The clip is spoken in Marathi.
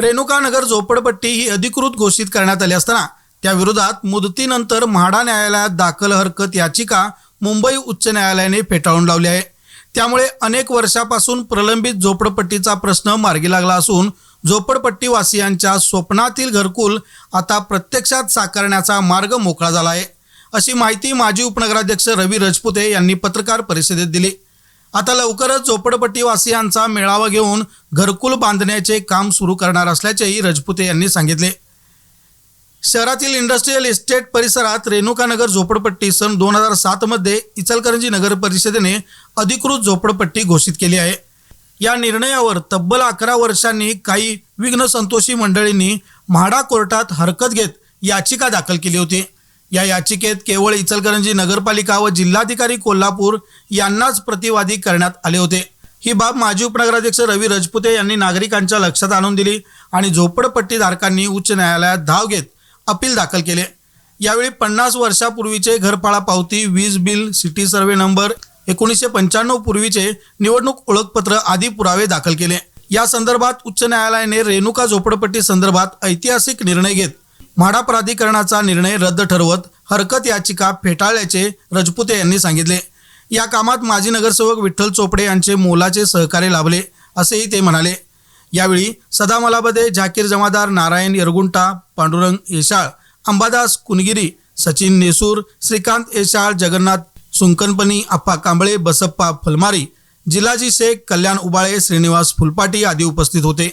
रेणुकानगर झोपडपट्टी ही अधिकृत घोषित करण्यात आली असताना त्या विरोधात मुदतीनंतर म्हाडा न्यायालयात दाखल हरकत याचिका मुंबई उच्च न्यायालयाने फेटाळून लावली आहे. त्यामुळे अनेक वर्षापासून प्रलंबित झोपडपट्टीचा प्रश्न मार्गी लागला असून झोपडपट्टीवासियांच्या स्वप्नातील घरकुल आता प्रत्यक्षात साकारण्याचा मार्ग मोकळा झाला आहे. अशी माहिती माजी उपनगराध्यक्ष रवी रजपुते यांनी पत्रकार परिषदेत दिली. आता लवकरच झोपडपट्टीवासियांचा मेळावा घेऊन घरकुल बांधण्याचे काम सुरू करणार असल्याचेही रजपुते यांनी सांगितले. शहरातील इंडस्ट्रीयल इस्टेट परिसरात रेणुकानगर झोपडपट्टी सन दोन हजार सातमध्ये इचलकरंजी नगर परिषदेने अधिकृत झोपडपट्टी घोषित केली आहे. या निर्णयावर तब्बल अकरा वर्षांनी काही विघ्न संतोषी मंडळींनी म्हाडा कोर्टात हरकत घेत याचिका दाखल केली होती. या याचिकेत केवळ इचलकरंजी नगरपालिका व जिल्हाधिकारी कोल्हापूर यांनाच प्रतिवादी करण्यात आले होते. ही बाब माजी उपनगराध्यक्ष रवी रजपुते यांनी नागरिकांच्या लक्षात आणून दिली आणि झोपडपट्टीधारकांनी उच्च न्यायालयात धाव घेत अपील दाखल केले. यावेळी पन्नास वर्षापूर्वीचे घरपाळा पावती वीज बिल सिटी सर्वे नंबर एकोणीसशे पंच्याण्णव पूर्वीचे निवडणूक ओळखपत्र आदी पुरावे दाखल केले. या संदर्भात उच्च न्यायालयाने रेणुका झोपडपट्टी संदर्भात ऐतिहासिक निर्णय घेत म्हाडा प्राधिकरणाचा निर्णय रद्द ठरवत हरकत याचिका फेटाळल्याचे रजपुते यांनी सांगितले. या कामात माजी नगरसेवक विठ्ठल चोपडे यांचे मोलाचे सहकार्य लाभले असेही ते म्हणाले. यावेळी सदामलामध्ये झाकीर जमादार नारायण यरगुंटा पांडुरंग येशाळ अंबादास कुनगिरी सचिन नेसूर श्रीकांत येशाळ जगन्नाथ सुंकनपणी आप्पा कांबळे बसप्पा फलमारी जिलाजी शेख कल्याण उबाळे श्रीनिवास फुलपाटी आदी उपस्थित होते.